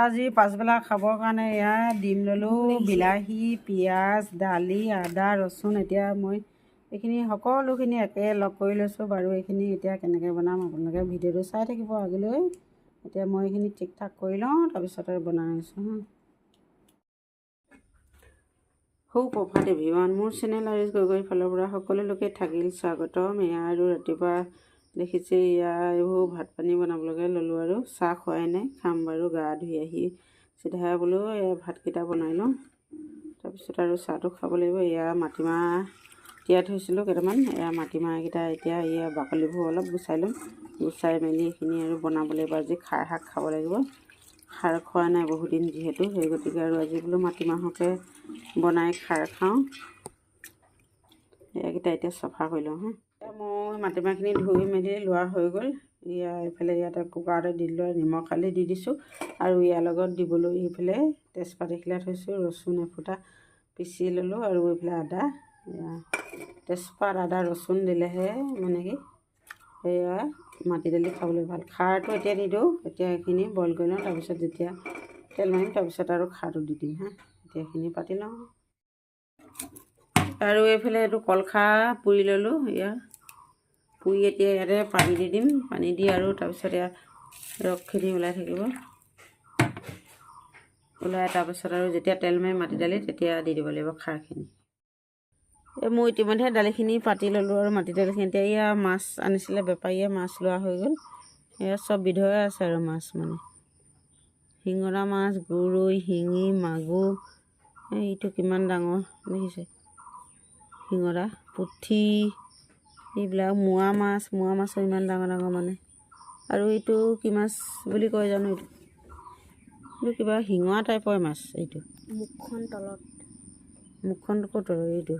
আজি পাছবেলা খাবৰ কাৰণে এয়া ডিম ল'লোঁ বিলাহী পিঁয়াজ দালি আদা ৰচুন এতিয়া মই এইখিনি সকলোখিনি একে লগ কৰি লৈছোঁ বাৰু এইখিনি এতিয়া কেনেকৈ বনাম আপোনালোকে ভিডিঅ'টো চাই থাকিব আগলৈ। এতিয়া মই এইখিনি ঠিক ঠাক কৰি লওঁ তাৰপিছতে বনাই আছোঁ। হা সৌ প্ৰভাত এভিৱান মোৰ চেনেল আৰিজ গগৈৰ ফালৰ পৰা সকলো লোকে থাকিল স্বাগতম। এয়া আৰু ৰাতিপুৱা দেখিছে এয়া এইবোৰ ভাত পানী বনাবলৈকে ল'লোঁ আৰু। চাহ খোৱাই নাই খাম বাৰু গা ধুই আহি চিধাই বোলো ভাতকেইটা বনাই লওঁ। তাৰপিছত আৰু চাহটো খাব লাগিব এয়া মাটিমাহ তিয়াই থৈছিলোঁ কেইটামান। এয়া মাটিমাহকেইটা এতিয়া এয়া বাকলিবোৰ অলপ গুচাই ল'ম। গুচাই মেলি এইখিনি আৰু বনাব লাগিব আজি খাৰ শাক খাব লাগিব। খাৰ খোৱা নাই বহুত দিন যিহেতু সেই গতিকে আৰু আজি বোলো মাটিমাহকে বনাই খাৰ খাওঁ। এইকেইটা এতিয়া চফা কৰি লওঁ হা। মই মাটিমাহখিনি ধুই মেলি লোৱা হৈ গ'ল। ইয়া এইফালে ইয়াতে কুকাৰতে দি দিলোঁ নিমখ হালধি দি দিছোঁ আৰু ইয়াৰ লগত দিবলৈ এইফালে তেজপাত এখিলা থৈছোঁ ৰচুন এফুটা পিচি ল'লোঁ আৰু এইফালে আদা তেজপাত আদা ৰচুন দিলেহে মানে কি সেয়া মাটি দালি খাবলৈ ভাল। খাৰটো এতিয়া নিদিওঁ এতিয়া এইখিনি বইল কৰি লওঁ তাৰপিছত যেতিয়া তেল মাৰিম তাৰপিছত আৰু খাৰটো দি দিম হা। এতিয়া এইখিনি পাতি লওঁ। আৰু এইফালে এইটো কলখাৰ পুৰি ল'লোঁ এয়া পুৰি এতিয়া ইয়াতে পানী দি দিম। পানী দি আৰু তাৰপিছত এয়া ৰসখিনি ওলাই থাকিব। ওলাই তাৰপিছত আৰু যেতিয়া তেল মাৰি মাটি দালি, তেতিয়া দি দিব লাগিব খাৰখিনি। এই মই ইতিমধ্যে দালিখিনি পাতি ল'লোঁ আৰু মাটি দালিখিনি। এতিয়া এয়া মাছ আনিছিলে, বেপাৰীয়ে মাছ লোৱা হৈ গ'ল। এয়া চব বিধৰে আছে আৰু মাছ মানে। শিঙৰা মাছ, গৰৈ, শিঙি, মাগুৰ এইটো কিমান ডাঙৰ দেখিছে। শিঙৰা, পুঠি। এইবিলাক মোৱা মাছ মোৱা মাছৰ ইমান ডাঙৰ ডাঙৰ মানে। আৰু এইটো কি মাছ বুলি কয় জানো এইটো? এইটো কিবা শিঙৰা টাইপৰ মাছ এইটো। মুখখন তলত। মুখখন ক'ত আৰু এইটো?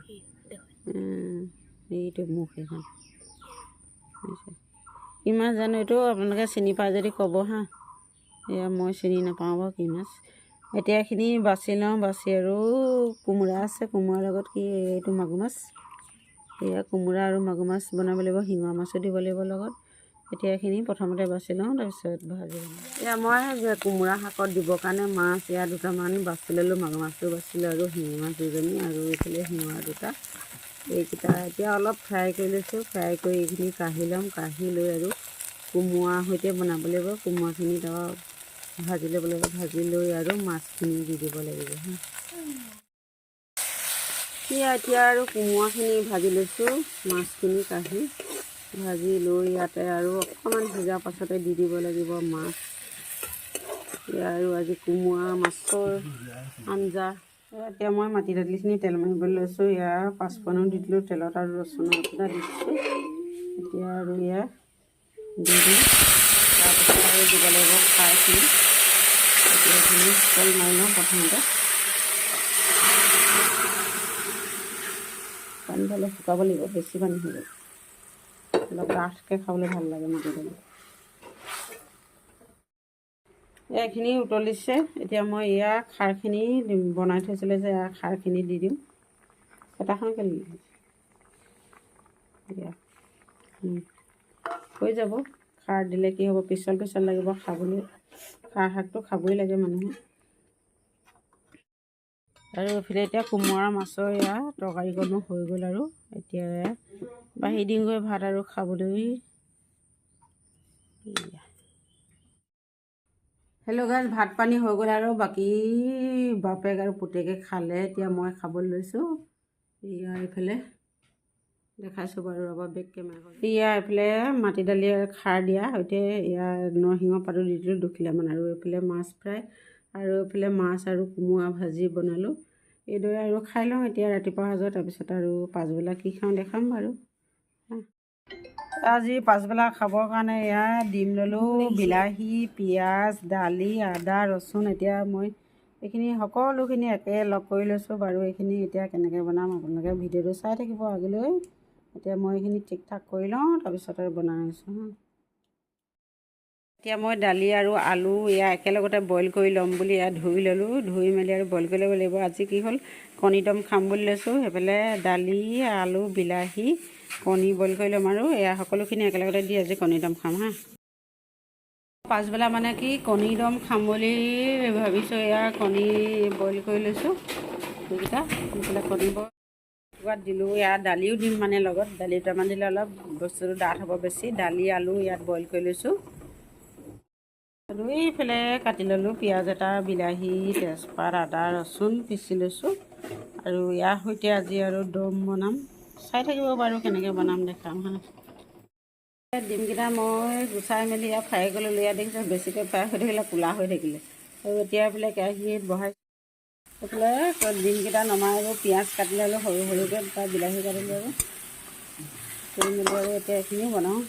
এইটো মুখ এইখন? কি মাছ জানো এইটো? আপোনালোকে চিনি পায় যদি ক'ব হা। এয়া মই চিনি নাপাওঁ বাৰু কি মাছ। এতিয়া এইখিনি বাছি লওঁ বাছি আৰু কোমোৰা আছে কোমোৰাৰ লগত কি এইটো মাগুৰ মাছ? এয়া কোমোৰা আৰু মাগুৰ মাছ বনাব লাগিব শিঙৰা মাছো দিব লাগিব লগত। এতিয়া এইখিনি প্ৰথমতে বাছি লওঁ তাৰপিছত ভাজি লওঁ। এয়া মই কোমোৰা শাকত দিবৰ কাৰণে মাছ এয়া দুটামান বাছি ল'লোঁ মাগুৰ মাছটো বাচিলোঁ আৰু শিঙি মাছ দুজনী আৰু এইফালে শিঙৰা দুটা। এইকেইটা এতিয়া অলপ ফ্ৰাই কৰি লৈছোঁ ফ্ৰাই কৰি এইখিনি কাঢ়ি ল'ম কাঢ়ি লৈ আৰু কোমোৰা সৈতে বনাব লাগিব কোমোৰাখিনি তাৰপৰা ভাজি ল'ব লাগিব ভাজি লৈ আৰু মাছখিনি দি দিব লাগিব হা। সেয়া এতিয়া আৰু কোমোৰাখিনি ভাজি লৈছোঁ, মাছখিনি কাঢ়ি ভাজি লৈ ইয়াতে আৰু অকণমান সিজাৰ পাছতে দি দিব লাগিব মাছ। এয়া আৰু আজি কোমোৰা মাছৰ আঞ্জা। এতিয়া মই মাটি দালিখিনি তেল মাৰিবলৈ লৈছোঁ এয়া পাঁচপনো দি দিলোঁ, তেলত আৰু ৰচুনৰ এফুটা দি দিছোঁ। এতিয়া আৰু এয়া দি দিম আৰু দিব লাগিব খাৰখিনি। এতিয়া এইখিনি তেল মাৰি লওঁ প্ৰথমতে। পানী ঢালি শুকাব লাগিব বেছি পানী হৈ যাব অলপ ডাঠকৈ খাবলৈ ভালো লাগে মাটি দালি এইখিনি উতলিছে, এতিয়া মই এয়া খাৰখিনি বনাই থৈছিলে যে এয়া খাৰখিনি দি কেইটাখনকৈ দিম? এতিয়া হৈ যাব। খাৰ দিলে কি হ'ব? পিছল পিছল লাগিব, খাবলৈ, খাৰ শাকটো খাবই লাগে মানুহে। আৰু এইফালে এতিয়া কোমোৰা মাছৰ এয়া তৰকাৰীকণো হৈ গ'ল আৰু। এতিয়া বাঢ়ি দিওঁগৈ ভাত আৰু খাবলৈ। হেল্ল' গাইজ ভাত পানী হৈ গ'ল আৰু বাকী বাপেক আৰু পুতেকে খালে এতিয়া মই খাবলৈ লৈছোঁ। এয়া এইফালে দেখাইছোঁ বাৰু ৰ'ব বেক কেমেৰা এয়া এইফালে মাটি দালি খাৰ দিয়া সৈতে এয়া নৰসিংহ পাতো দি দিলোঁ দুখিলামান আৰু এইফালে মাছ ফ্ৰাই। আৰু এইফালে মাছ আৰু কোমোৰা ভাজি বনালোঁ। এইদৰে আৰু খাই লওঁ এতিয়া ৰাতিপুৱা সাজত তাৰপিছত আৰু পাছবেলা কি খাওঁ দেখাম বাৰু। আজি পাছবেলা খাবৰ কাৰণে এয়া ডিম ল'লোঁ বিলাহী পিঁয়াজ দালি আদা ৰচুন এতিয়া মই এইখিনি সকলোখিনি একে লগ কৰি লৈছোঁ বাৰু এইখিনি এতিয়া কেনেকৈ বনাম আপোনালোকে ভিডিঅ'টো চাই থাকিব আগলৈ এতিয়া মই এইখিনি ঠিক ঠাক কৰি লওঁ তাৰপিছত বনাই আছোঁ এতিয়া মই দালি আৰু আলু এয়া একেলগতে বইল কৰি ল'ম বুলি এয়া ধুই ল'লোঁ ধুই মেলি আৰু বইল কৰি ল'ব লাগিব। আজি কি হ'ল? কণী দম খাম বুলি লৈছোঁ। সেইফালে দালি আলু বিলাহী কণী বইল কৰি ল'ম আৰু এয়া সকলোখিনি একেলগতে দি আজি কণী দম খাম হা। পাছবেলা মানে কি কণী দম খাম বুলি ভাবিছোঁ এয়া কণী বইল কৰি লৈছোঁ। সেইকেইটা কণী বইল দিলোঁ। ইয়াত দালিও দিম মানে লগত দালি দুটামান দিলে অলপ বস্তুটো ডাঠ হ'ব বেছি। দালি আলু ইয়াত বইল কৰি লৈছোঁ। এইফালে কাটি ল'লোঁ পিঁয়াজ এটা বিলাহী তেজপাত আদা ৰচুন পিচি লৈছোঁ। আৰু ইয়াৰ সৈতে আজি আৰু দম বনাম। চাই থাকিব বাৰু কেনেকৈ বনাম দেখাম হা ডিমকেইটা মই গুচাই মেলি ইয়াত ফ্ৰাই কৰি ল'লোঁ ইয়াত দেখিছোঁ বেছিকৈ ফ্ৰাই হৈ থাকিলে ক'লা হৈ থাকিলে। আৰু এতিয়া বোলে কেৰাহীত বহাই এইফালে ডিমকেইটা নমাই আৰু পিঁয়াজ কাটি ল'লোঁ সৰু সৰুকৈ তাৰ বিলাহী কাটিলোঁ আৰু কৰি মেলি আৰু এতিয়া এইখিনিও বনাওঁ।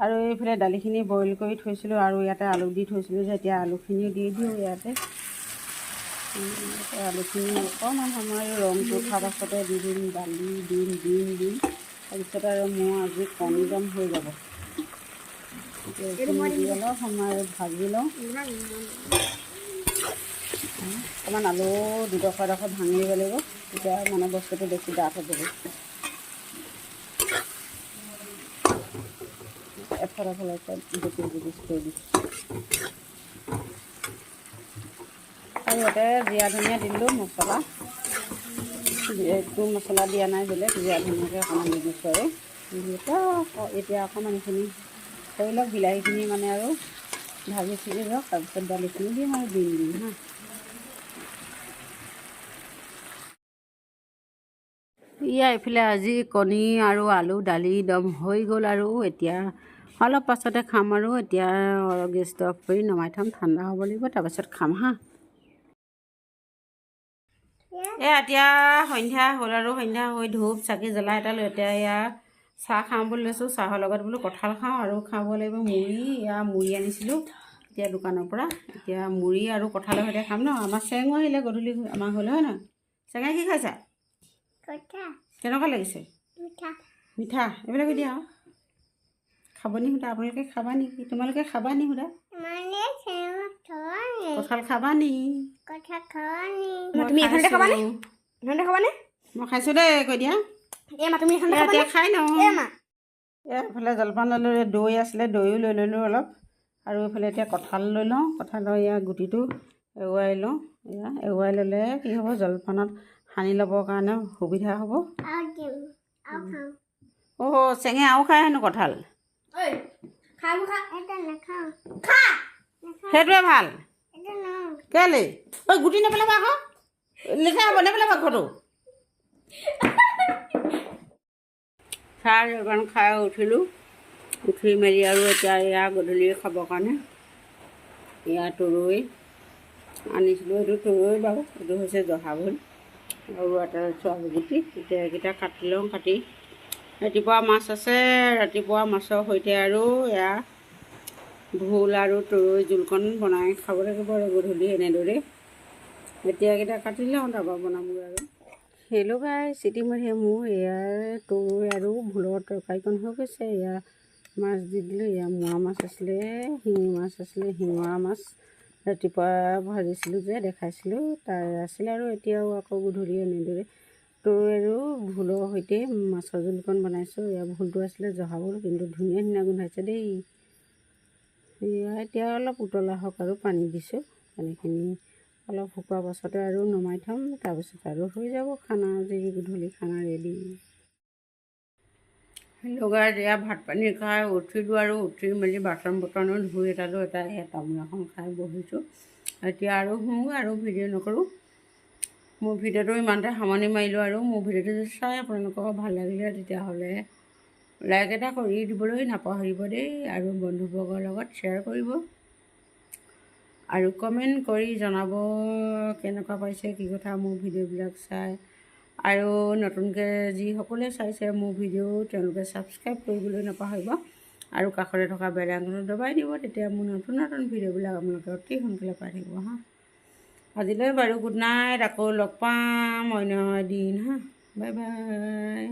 আৰু এইফালে দালিখিনি বইল কৰি থৈছিলোঁ আৰু ইয়াতে আলু দি থৈছিলোঁ যে এতিয়া আলুখিনিও দি দিওঁ ইয়াতে। আলুখিনি অকণমান সময় ৰংটো উঠাৰ পাছতে দি দিম, দালি দিম, ডিম দিম। তাৰপিছত আৰু মোৰ আজি কণী দম হৈ যাব। দি অলপ সময় ভাজি লওঁ। অকণমান আলু দুডোখৰ এডোখৰ ভাঙি দিব লাগিব। তেতিয়া মানে বস্তুটো বেছি ডাঠ হ'ব। এফাল এফাল জুপি জুপি কৰি দিছোঁ আৰু ইয়াতে জীৰা ধনিয়া দিলোঁ মছলা। একো মছলা দিয়া নাই বেলেগ জীৰা ধনিয়াকৈ অকণমান আৰু। দি এতিয়া এতিয়া অকণমান এইখিনি কৰি লওক বিলাহীখিনি মানে আৰু ভাজি চিজি লওক তাৰপিছত দালিখিনি দিম আৰু দিম দিম হা। ইয়া এইফালে আজি কণী আৰু আলু দালি দম হৈ গ'ল আৰু এতিয়া অলপ পাছতে খাম আৰু এতিয়া গেছটো অফ কৰি নমাই থ'ম ঠাণ্ডা হ'ব লাগিব তাৰপাছত খাম হা। এ এতিয়া সন্ধ্যা হ'ল আৰু সন্ধ্যা হৈ ধূপ চাকি জ্বলাই এটা লৈ এতিয়া এয়া চাহ খাওঁ বুলি লৈছোঁ চাহৰ লগত বোলো কঁঠাল খাওঁ আৰু খাব লাগিব মুড়ি এয়া মুড়ি আনিছিলোঁ এতিয়া দোকানৰ পৰা এতিয়া মুড়ি আৰু কঁঠালৰ সৈতে খাম ন আমাৰ চেঙো আহিলে গধূলি আমাৰ ঘৰলৈ হয় নহয়? চেঙাই কি খাইছা? কেনেকুৱা লাগিছে? মিঠা এইবিলাকে দিয়া আৰু। খাব নি সোধা আপোনালোকে খাবা নেকি? তোমালোকে খাবা নি সোধা? কঁঠাল খাবা নি? তুমি এখনতে খাবানে। এখনতে খাবানে? মই খাইছোঁ দেই কৈ দিয়া। এতিয়া খাই লওঁ। এইফালে জলপান ল'লোঁ দৈ আছিলে দৈও লৈ ল'লোঁ অলপ। আৰু এইফালে এতিয়া কঁঠাল লৈ লওঁ। কঁঠালৰ ইয়াৰ গুটিটো এৰুৱাই লওঁ। এয়া এৰুৱাই ল'লে কি হ'ব? জলপানত সানি ল'বৰ কাৰণে সুবিধা হ'ব। অ' চেঙে আৰু খাই হেনো কঁঠাল? ঐ খা খা। খা। সেইটোৱে ভাল। কেলৈ? ঐ গুটি নেপেলাবা আকৌ। লিখা হ'ব নেপেলাবা ঘৰটো। চাহ জলপান খাই উঠিলোঁ। উঠি মেলি আৰু এতিয়া এয়া গধূলি খাবৰ কাৰণে এয়া তৰৈ আনিছিলোঁ। এইটো তৰৈ বাৰু এইটো হৈছে জহা ভোল। আৰু এটা চোৱা গুটি। এতিয়া এইকেইটা কাটি লওঁ কাটি ৰাতিপুৱা মাছ আছে ৰাতিপুৱা মাছৰ সৈতে আৰু এয়া ভোল আৰু তৰৈ জোলকণ বনাই খাব লাগিব আৰু গধূলি এনেদৰে এতিয়া এইকেইটা কাটি লওঁ তাৰপৰা বনামগৈ আৰু। হেল্ল' গাই চিটি মাৰি এয়াৰ তৰৈ আৰু ভোলৰ তৰকাৰীকণ হৈ গৈছে। এয়া মাছ দি দিলোঁ এয়া মোৱা মাছ আছিলে শিঙি মাছ আছিলে শিঙৰা মাছ। ৰাতিপুৱা ভাজিছিলোঁ যে দেখাইছিলোঁ তাৰ আছিলে আৰু এতিয়াও আকৌ গধূলি এনেদৰে তৰৈ আৰু ভোলৰ সৈতে মাছৰ জোলকণ বনাইছোঁ। এয়া ভোলটো আছিলে জহা ভোল কিন্তু ধুনীয়া ধুনীয়া গোন্ধাইছে দেই। এয়া এতিয়া অলপ উতলা হওক আৰু পানী দিছোঁ। পানীখিনি অলপ শুকোৱাৰ পাছতে আৰু নমাই থ'ম তাৰপিছত আৰু হৈ যাব খানা আজি গধূলি খানা ৰেডি লগাই দিয়া ভাত পানী খাই উঠিলোঁ আৰু উঠি মেলি বাচন বৰ্তনো ধুই এটা সেই তামোল এখন খাই বহিছোঁ। এতিয়া আৰু শুওঁ আৰু ভিডিঅ' নকৰোঁ। মোৰ ভিডিঅ'টো ইমানতে সামৰণি মাৰিলোঁ আৰু মোৰ ভিডিঅ'টো যদি চাই আপোনালোকৰ ভাল লাগিলে তেতিয়াহ'লে লাইক এটা কৰি দিবলৈ নাপাহৰিব দেই আৰু বন্ধুবৰ্গৰ লগত শ্বেয়াৰ কৰিব। আৰু কমেণ্ট কৰি জনাব কেনেকুৱা পাইছে কি কথা মোৰ ভিডিঅ'বিলাক চাই। আৰু নতুনকৈ যিসকলে চাইছে মোৰ ভিডিঅ' তেওঁলোকে ছাবস্ক্ৰাইব কৰিবলৈ নাপাহৰিব। আৰু কাষতে থকা বেল আইকনটো দবাই দিব তেতিয়া মোৰ নতুন নতুন ভিডিঅ'বিলাক আপোনালোকে অতি সোনকালে পাই থাকিব হা। আজিলৈ বাৰু গুড নাইট আকৌ লগ পাম অন্য এদিন হা বাই বাই।